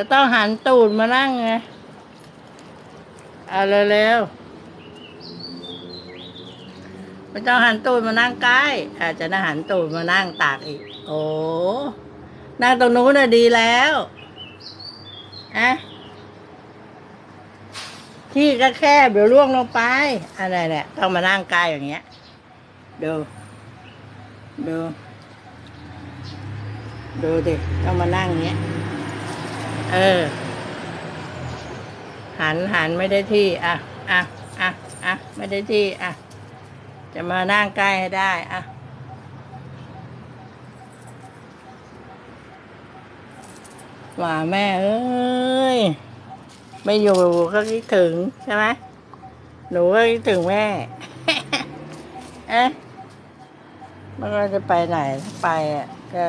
จะต้องหันตูดมานั่งไง เอาเร็วๆไม่ต้องหันตูดมานั่งใกล้อาจจะน่าหันตูดมานั่งตากอีก โอ้นั่งตรงนู้นน่ะดีแล้วอะที่ก็แคบเดี๋ยวล่วงลงไป อะไรเนี่ยต้องมานั่งใกล้อย่างเงี้ย ดู ดู ดูดิต้องมานั่งอย่างเงี้ย เออ หันหันไม่ได้ที่ อะ อะ อะ อะ ไม่ได้ที่ อะ จะมานั่งใกล้ให้ได้ อะ ว่าแม่เอ้ย ไม่อยู่ก็คิดถึงใช่ไหมหนูก็คิดถึงแม่ เอ๊ะมันก็จะไปไหนถ้าไปอะก็